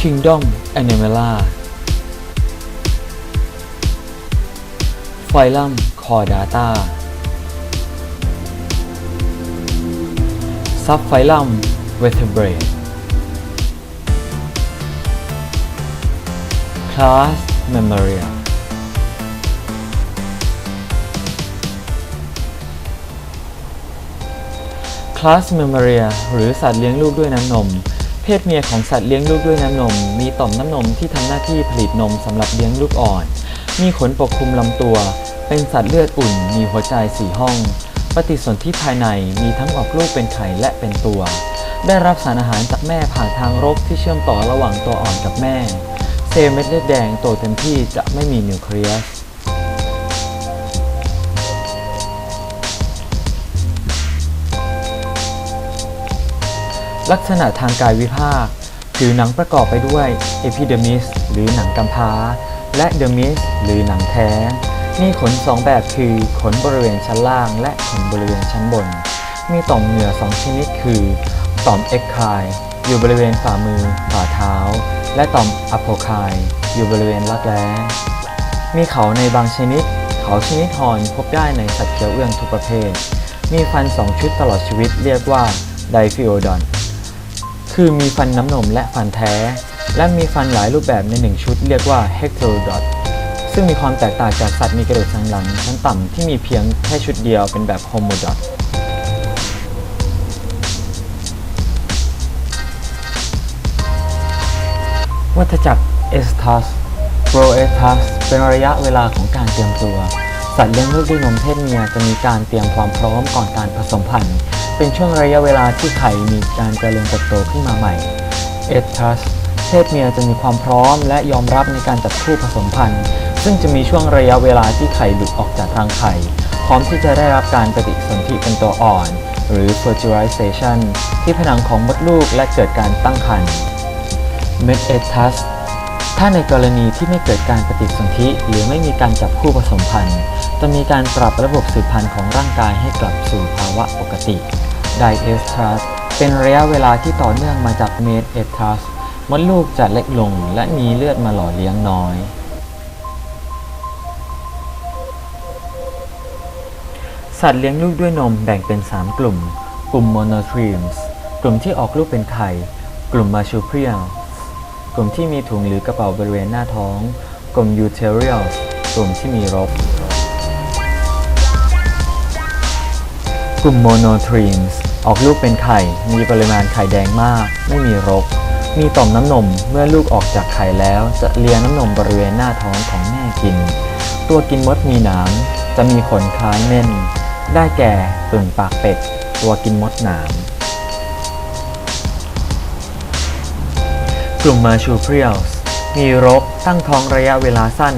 Kingdom Animalia Phylum Chordata Subphylum Vertebrate Class Mammalia คลาสเมม a รียหรือสัตว์เลี้ยงลูกด้วยน้ำนม เพศเมียของสัตว์เลี้ยงลูกด้วยน้ำนม มีต่อมน้ำนมที่ทำหน้าที่ผลิตนมสำหรับเลี้ยงลูกอ่อน มีขนปกคลุมลำตัว เป็นสัตว์เลือดอุ่น มีหัวใจสี่ห้อง ปฏิสนธิภายในมีทั้งออกลูกเป็นไข่และเป็นตัว ได้รับสารอาหารจากแม่ผ่านทางรกที่เชื่อมต่อระหว่างตัวอ่อนกับแม่ เซลล์เม็ดเลือดแดงโตเต็มที่จะไม่มีนิวเคลียส ลักษณะทางกายวิภาค ผิวหนังประกอบไปด้วยเอพิเดมิสหรือหนังกำพร้า และเดอร์มิสหรือหนังแท้ มีขนสองแบบคือขนบริเวณชั้นล่าง และขนบริเวณชั้นบน มีต่อมเหงื่อสองชนิดคือ ต่อมเอ็กไคอยู่บริเวณฝ่ามือ ฝ่าเท้า และต่อมอโพไคอยู่บริเวณรักแร้มีเขาในบางชนิด เขาชนิดหอนพบได้ในสัตว์เขียวเอื้องทุกประเภท มีฟันสองชุดตลอดชีวิตเรียกว่าไดฟิโอดอน คือมีฟันน้ำนมและฟันแท้ และมีฟันหลายรูปแบบในหนึ่งชุดเรียกว่า h e c t o d o t ซึ่งมีความแตกต่างจากสัตว์มีกระดูกสันหลังชั้นต่ำที่มีเพียงแค่ชุดเดียวเป็นแบบ homodot วัฏจักรเอสทัสโปรเอทัสเป็นระยะเวลาของการเตรียมตัว สัตว์เลี้ยงลูกด้วยนมเพศเมียจะมีการเตรียมความพร้อมก่อนการผสมพันธุ์ เป็นช่วงระยะเวลาที่ไข่มีการเจริญเติบโตขึ้นมาใหม่เอทัสเพศเมียจะมีความพร้อมและยอมรับในการจับคู่ผสมพันธุ์ ซึ่งจะมีช่วงระยะเวลาที่ไข่หลุดออกจากรังไข่ พร้อมที่จะได้รับการปฏิสนธิเป็นตัวอ่อน หรือ fertilization ที่ผนังของมดลูกและเกิดการตั้งครรภ์เมดเอทัสถ้าในกรณีที่ไม่เกิดการปฏิสนธิหรือไม่มีการจับคู่ผสมพันธุ์ จะมีการปรับระบบสืบพันธุ์ของร่างกายให้กลับสู่ภาวะปกติ ไดเอสทัสเป็นระยะเวลาที่ต่อเนื่องมาจากเมดเอทัสมดลูกจะเล็กลงและมีเลือดมาหล่อเลี้ยงน้อย สัตว์เลี้ยงลูกด้วยนมแบ่งเป็น 3 กลุ่ม กลุ่ม monotremes กลุ่มที่ออกลูกเป็นไข่ กลุ่ม marsupials กลุ่มที่มีถุงหรือกระเป๋าบริเวณหน้าท้อง กลุ่ม Euterials กลุ่มที่มีรก ลุ่ม Monotremes ออกลูกเป็นไข่ มีปริมาณไข่แดงมาก ไม่มีรก มีต่อมน้ำนม เมื่อลูกออกจากไข่แล้ว จะเลียน้ำนมบริเวณหน้าท้องของแม่กิน ตัวกินมดมีหนามจะมีขนคล้ายเม่น ได้แก่ตุ่นปากเป็ด ตัวกินมดหนาม กลุ่มมาชูเพรียลส์มีรกตั้งท้องระยะเวลาสั้น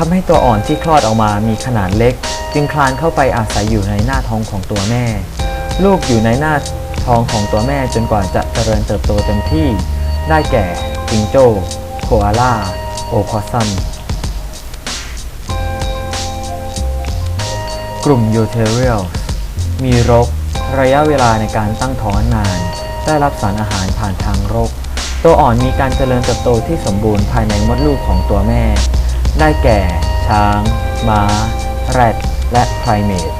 ทำให้ตัวอ่อนที่คลอดออกมามีขนาดเล็ก จึงคลานเข้าไปอาศัยอยู่ในหน้าท้องของตัวแม่ ลูกอยู่ในหน้าท้องของตัวแม่จนกว่าจะเจริญเติบโตเต็มที่ ได้แก่จิงโจ้ โคอาล่า โอพอสซัม กลุ่มยูเทเรียลมีรก ระยะเวลาในการตั้งท้องนาน ได้รับสารอาหารผ่านทางรก ตัวอ่อนมีการเจริญเติบโตที่สมบูรณ์ภายในมดลูกของตัวแม่ ได้แก่ ช้าง ม้า แรด และไพรเมต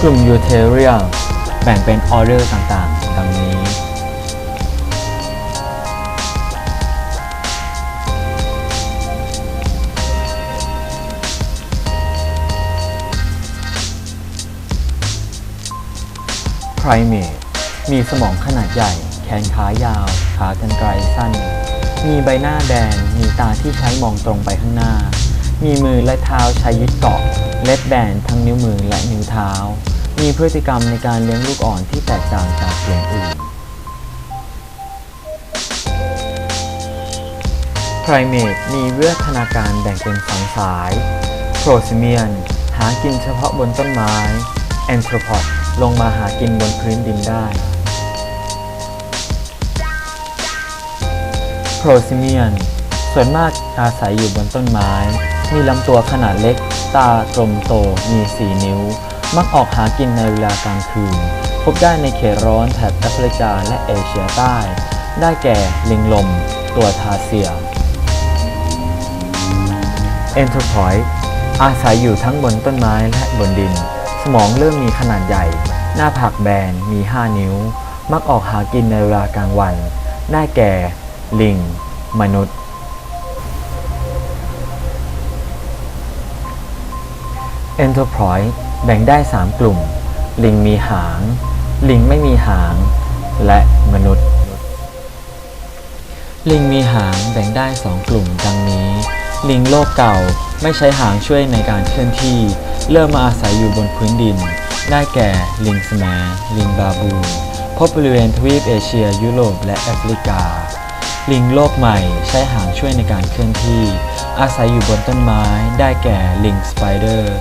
กลุ่มยูเทเรียแบ่งเป็นออเดอร์ต่างๆ ดังนี้ Primate มีสมองขนาดใหญ่ แขนขายาว ขากรรไกรสั้น มีใบหน้าแดง มีตาที่ใช้มองตรงไปข้างหน้า มีมือและเท้าใช้ยึดเกาะ เล็บแบนทั้งนิ้วมือและนิ้วเท้า มีพฤติกรรมในการเลี้ยงลูกอ่อนที่แตกต่างจากกลุ่มอื่น Primate มีวิวัฒนาการแบ่งเป็นสองสาย Prosimian หากินเฉพาะบนต้นไม้ Anthropod ลงมาหากินบนพื้นดินได้ Prosimian ส่วนมากอาศัยอยู่บนต้นไม้ มีลำตัวขนาดเล็ก ตากลมโต มีสีนิ้ว มักออกหากินในเวลากลางคืน พบได้ในเขตร้อนแถบแอฟริกาและเอเชียใต้ ได้แก่ ลิงลม ตัวทาเซียเอนโทรพอยต์อาศัยอยู่ทั้งบนต้นไม้และบนดิน สมองเริ่มมีขนาดใหญ่ หน้าผากแบน มี 5 นิ้ว มักออกหากินในเวลากลางวัน ได้แก่ ลิง มนุษย์เอนโทรพอยต์แบ่งได้ 3 กลุ่ม ลิงมีหาง ลิงไม่มีหาง และมนุษย์ ลิงมีหางแบ่งได้ 2 กลุ่มดังนี้ ลิงโลกเก่าไม่ใช้หางช่วยในการเคลื่อนที่ เริ่มมาอาศัยอยู่บนพื้นดิน ได้แก่ ลิงสแมลิงบาบูนพบบริเวณทวีปเอเชีย ยุโรปและแอฟริกา ลิงโลกใหม่ใช้หางช่วยในการเคลื่อนที่ อาศัยอยู่บนต้นไม้ได้แก่ลิงสไปเดอร์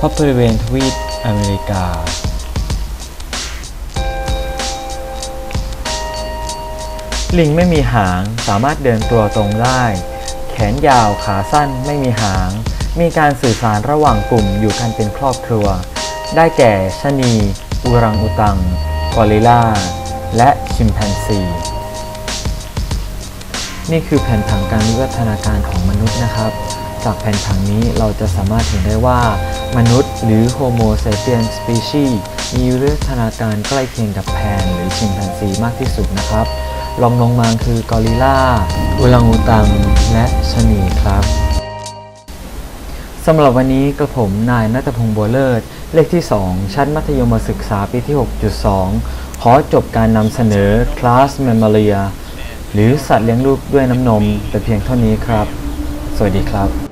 พบบริเวณทวีปอเมริกา ลิงไม่มีหางสามารถเดินตัวตรงได้ แขนยาวขาสั้นไม่มีหาง มีการสื่อสารระหว่างกลุ่มอยู่กันเป็นครอบครัว ได้แก่ชะนีอูรังอุตัง กอริลลา และชิมแปนซี นี่คือแผนผังการวิวัฒนาการของมนุษย์นะครับ จากแผนผังนี้เราจะสามารถเห็นได้ว่า มนุษย์หรือ Homo sapiens species มีวิวัฒนาการใกล้เคียงกับแพนหรือชิมแปนซีมากที่สุดนะครับรองลงมาคือกอริลลาอูรังอูตัง และชนีครับสำหรับวันนี้กระผมนายนัทพงศ์บัวเลิศ เลขที่ 2 ชั้นมัธยมศึกษาปีที่ 6.2 ขอจบการนำเสนอคล หรือสัตว์เลี้ยงลูกด้วยน้ำนมแต่เพียงเท่านี้ครับ สวัสดีครับ